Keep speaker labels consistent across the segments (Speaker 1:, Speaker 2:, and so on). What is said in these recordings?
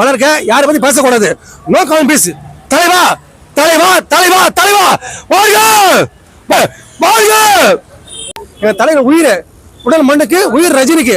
Speaker 1: வளர்க்க யாரை பத்தி பேசக்கூடாது. நோ கமெண்ட் பீஸ் தலைவா தலைவா தலைவா தலைவா. வாழ்க வாழ்க எங்க தலைவர் உயிர் உடல் மண்ணுக்கு உயிர் ரஜினிக்கு.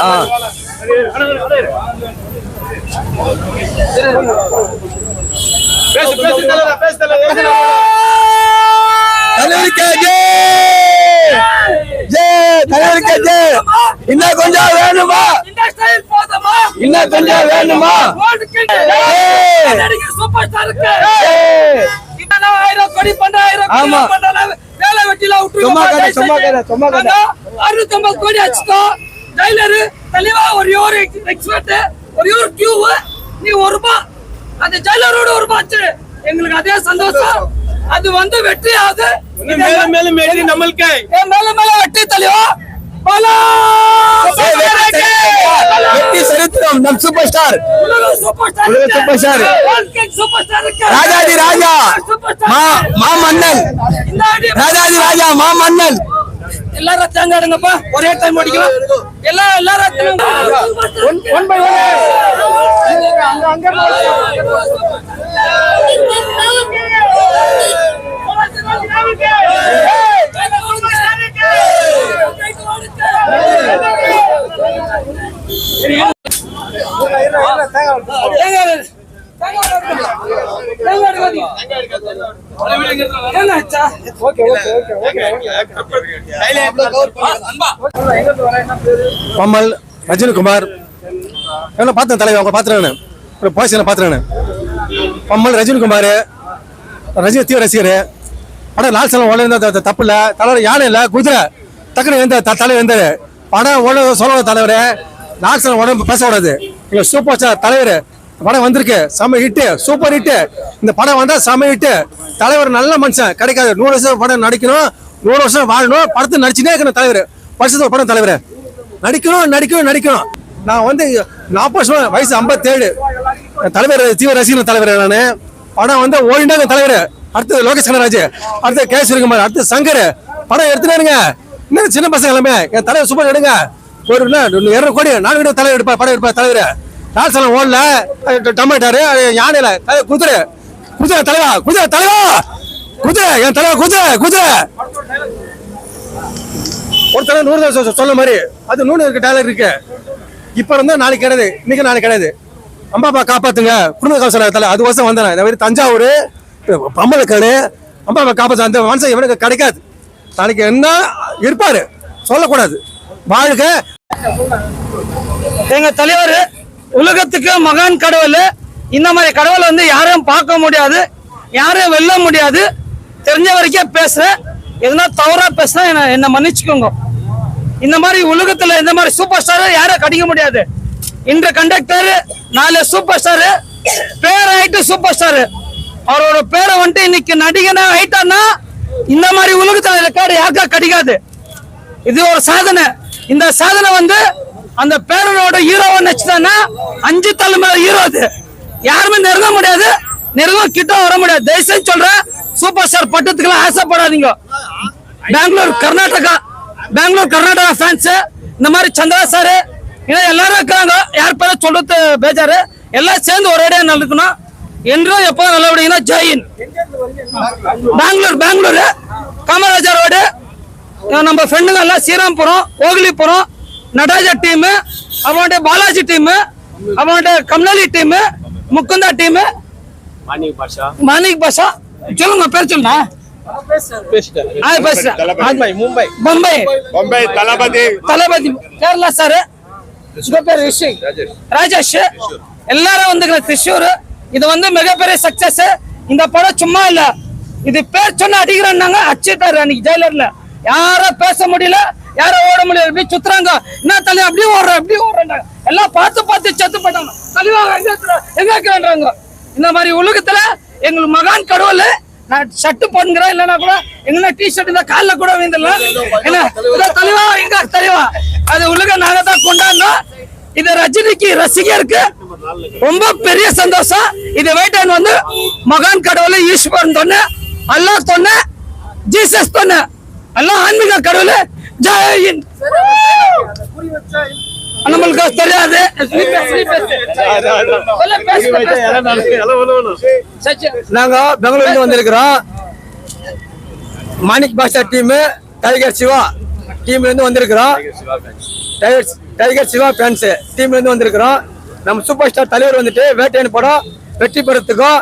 Speaker 1: ஆ. தலைவருக்கு ஜெய் ஜெய் தலைவருக்கு ஜெய் இன்னும் கொஞ்சம் வேணுமா?
Speaker 2: இந்த ஸ்டைல் போதுமா
Speaker 1: இன்னும் கொஞ்சம் வேணுமா?
Speaker 2: சூப்பர் ஸ்டாருக்கு ஆயிரம் கோடி கோடி
Speaker 1: ஆமா.
Speaker 2: பண்றாங்க வேலை வெட்டில
Speaker 1: சும்மா கதை, சும்மா சும்மா
Speaker 2: கோடி அடிச்சிட்டோம் டைலரு தெளிவா ஒரு எக்ஸ்பர்ட் கியூ நீ ஒரு ரூபாய் அந்த ஜெயிலரோட ஒரு ஆச்சு எங்களுக்கு அதே சந்தோஷம். அது வந்து வெற்றி ஆகுது.
Speaker 3: மேலும் மேலும் வெற்றி நம்மளுக்கு.
Speaker 2: என் மேல மேல வெற்றி தெளிவா. பலா
Speaker 1: வெற்றி சரித்திரம் நம் சூப்பர் ஸ்டார்
Speaker 2: உலக சூப்பர் ஸ்டார்.
Speaker 1: ராஜாதி ராஜா மா மா மன்னன் ராஜாதி ராஜா மா மன்னன்
Speaker 2: எல்லாரும் தேங்க எடுங்கப்பா. ஒரே டைம் அடிக்கலாம் எல்லாம் எல்லாரும் ஒன் பை
Speaker 1: பம்மல் ரஜினிகுமார். எவ்வளோ பார்த்தேன் தலைவர் அவங்க பார்த்துருவேன் ஒரு பாய்ச்சல பார்த்துருவேன் பம்மல் ரஜினிகுமார் ரஜினி தீவிர ரசிகர். படம் லால் சலம் ஓட தப்பு இல்லை. தலைவர் யானை இல்லை. குதிரை டக்குனு எந்த தலைவர் எந்த படம் ஓட சொல்ல தலைவர். லால் சலம் உடம்பு பேசக்கூடாது எங்க சூப்பர் ஸ்டார் தலைவர். படம் வந்திருக்கு. செம ஹிட்டு சூப்பர் ஹிட்டு இந்த படம் வந்தால் செம ஹிட்டு தலைவர் நல்ல மனுஷன். கிடைக்காது. நூறு வருஷம் படம் நடிக்கணும். நூறு வருஷம் வாழணும். படத்தை நடிச்சுனே இருக்கணும் தலைவர். வருஷத்துக்கு ஒரு படம் தலைவர். நடிக்கணும் நடிக்கணும் நடிக்கணும். நான் வந்து நாற்பது வருஷம் வயசு ஐம்பத்தேழு. தலைவர் தீவிர ரசிகர் தலைவர் நான். படம் வந்து ஓடினாங்க தலைவர். அடுத்து லோகேஷ் கனராஜ் அடுத்து கே சிவகுமார். அடுத்து சங்கர். படம் எடுத்துனாருங்க இன்னும் சின்ன பசங்க எல்லாமே. என் தலைவர் சூப்பர் எடுங்க ஒரு இரநூறு கோடி நாலு வீடு தலைவர் எடுப்பார். படம் எடுப்பார் தலைவர். லால்சலம் ஓடல. டமாட்டாரு யானையில. குதிரை. குதிரை தலைவா குதிரை தலைவா! குதிரை என் தலைவா குதிரை குதிரை! ஒருத்தர் நூறு தடவை சொன்ன மாதிரி அது நூறு இருக்கு டேலர் இருக்கு. இப்போ இருந்தால் நாளைக்கு கிடையாது இன்னைக்கு நாளைக்கு கிடையாது. அம்மா அப்பா காப்பாத்துங்க. குடும்ப கவசம் தலை அது வருஷம் வந்தேன் இந்த மாதிரி தஞ்சாவூர் பம்பலக்காடு அம்மா அப்பா காப்பாத்து அந்த மனசு இவனுக்கு கிடைக்காது. நாளைக்கு என்ன இருப்பாரு சொல்லக்கூடாது. வாழ்க.
Speaker 2: எங்க தலைவர் உலகத்துக்கு மகான் கடவுள். இந்த மாதிரி கடவுளை வந்து யாரும் பார்க்க முடியாது யாரும் வெல்ல முடியாது. தெரிஞ்ச வரைக்கும் பேசுறேன். எதுனா தவறா பேசுனா என்ன என்ன மன்னிச்சுக்கோங்க. இந்த மாதிரி உலகத்துல இந்த மாதிரி சூப்பர் ஸ்டார் யாரும் கடிக்க முடியாது. இன்று கண்டக்டர் நாலு சூப்பர் ஸ்டார் பேர் ஆயிட்டு சூப்பர் ஸ்டார் அவரோட பேரை வந்துட்டு இன்னைக்கு நடிகனா ஆயிட்டான்னா இந்த மாதிரி உலகத்துல ரெக்கார்டு யாருக்கா கிடைக்காது. இது ஒரு சாதனை. இந்த சாதனை வந்து அந்த பேரனோட ஹீரோவை நச்சுதானா அஞ்சு தலைமுறை ஹீரோ அது. யாருமே நெருங்க முடியாது. நெருங்க கிட்ட வர முடியாது. தயவுசெய்து சொல்றேன் சூப்பர் ஸ்டார் பட்டத்துக்குலாம் ஆசைப்படாதீங்க. பெங்களூர் கர்நாடகா பெங்களூர் கர்நாடகா ஃபேன்ஸ் இந்த மாதிரி சந்திரா சார் இன்னும் எல்லாரும் இருக்கிறாங்க. யார் பேர சொல்றது பேஜாரு. எல்லாம் சேர்ந்து ஒரேடியா நடக்கணும் என்றும் எப்போ நல்லபடிங்கன்னா ஜெயின் பெங்களூர் பெங்களூர். காமராஜர் ரோடு. நம்ம ஃப்ரெண்டுங்க எல்லாம் ஸ்ரீராம்புரம் ஓகிலிபுரம். நடராஜா டீமு அவன்கிட்ட பாலாஜி டீமு அவன்கிட்ட கம்னாலி டீமு முக்குந்தா டீமு மாணிக் பாஷா சொல்லுங்க பேர் சொல்லுங்க ஆ, பேசுறேன்.
Speaker 3: மும்பை
Speaker 2: பம்பை
Speaker 3: மும்பை. தளபதி.
Speaker 2: தளபதி. கேரளா சார்? பேர் ராஜேஷ். எல்லாரும் வந்துக்கிற திரிஷூர் இது வந்து மிகப்பெரிய சக்சஸ் இந்த படம் சும்மா இல்ல. இது பேர் சொன்ன அடிக்கிறேன்னாங்க அச்சிட்டாரு அன்னைக்கு ஜெயிலர்ல. யாரும் பேச முடியல யாரும் ஓட முடியல. எப்படி சுத்துறாங்க. என்ன தலை அப்படியே ஓடுற அப்படியே ஓடுறாங்க எல்லாம் பார்த்து பார்த்து செத்து போட்டாங்க தலைவா எங்க இருக்கிற எங்க இந்த மாதிரி உலகத்துல எங்களுக்கு மகான் கடவுள் நான் ஷர்ட் போடுங்கிறேன் இல்லைன்னா கூட எங்கன்னா டி ஷர்ட் இந்த காலில் கூட விழுந்துடலாம் என்ன? தலைவா எங்க? தலைவா அது உலக நாங்க தான் கொண்டாடணும் இது ரஜினிக்கு ரசிகருக்கு ரொம்ப பெரிய சந்தோஷம். இது வேட்டன் வந்து மகான் கடவுள் ஈஸ்வரன் தொன்னு அல்லாஹ் தொன்னு ஜீசஸ் தொன்னு எல்லாம் ஆன்மீக கடவுள் ஜெயின் நம்மளுக்கு தெரியாது.
Speaker 4: நாங்க பெங்களூர்ல வந்திருக்கிறோம். மாணிக் பாஷா டீம் டைகர் சிவா டீம்ல இருந்து வந்திருக்கிறோம். டைகர் டைகர் சிவா ஃபேன்ஸ் டீம்ல இருந்து வந்திருக்கிறோம். நம்ம சூப்பர் ஸ்டார் தலைவர் வந்துட்டு வேட்டையன் படம் வெற்றி பெறத்துக்கும்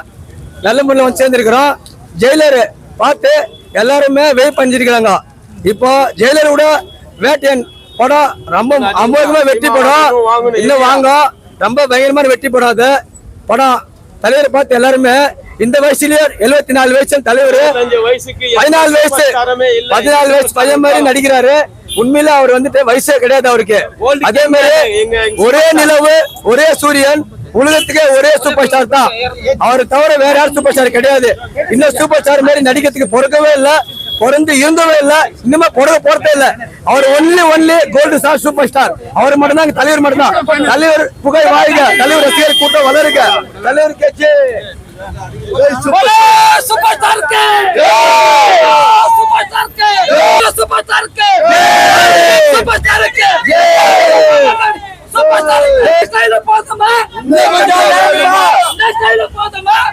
Speaker 4: நல்ல முறையில் வந்து சேர்ந்திருக்கிறோம். ஜெயிலர் பார்த்து எல்லாருமே வெயிட் பண்ணிருக்கிறாங்க. இப்போ ஜெயிலர் கூட வேட்டையன் படம் ரொம்ப அமோகமா வெற்றி படம் இன்னும் வாங்க. ரொம்ப பயங்கரமான வெற்றி படம் அது. படம் தலைவரை பார்த்து எல்லாருமே இந்த வயசுலயே எழுபத்தி நாலு வயசு தலைவர். பதினாலு வயசு பதினாலு வயசு பையன் மாதிரி நடிக்கிறாரு. உண்மையில அவர் வந்துட்டு வயசே கிடையாது அவருக்கு. அதே மாதிரி ஒரே நிலவு ஒரே சூரியன் உலகத்துக்கே ஒரே சூப்பர் ஸ்டார் தான். அவரை தவிர வேற யாரும் சூப்பர் ஸ்டார் கிடையாது. இன்னும் சூப்பர் ஸ்டார் மாதிரி நடிக்கிறதுக்கு பிறக்கவே இல்ல பிறந்து இருந்தவே இல்ல இன்னுமே பிறகு போறதே இல்ல. அவர் only only gold star super star அவர் மட்டும் தான் தலைவர் மட்டும் தான் தலைவர் புகழ் வாழ்க தலைவர் ரசிகர் கூட்டம் வளருங்க தலைவர் catch.
Speaker 2: Super star super star super star super star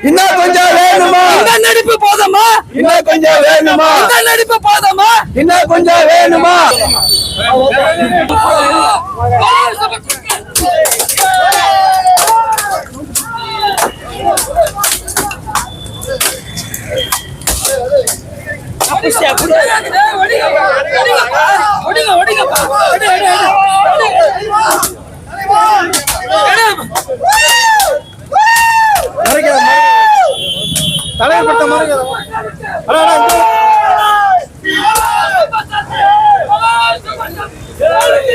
Speaker 4: இன்னும் கொஞ்சம் வேணுமா
Speaker 2: இந்த நடிப்பு போதுமா
Speaker 4: இன்னும் கொஞ்சம் வேணுமா
Speaker 2: இந்த நடிப்பு போதுமா
Speaker 4: இன்னும் கொஞ்சம் வேணுமா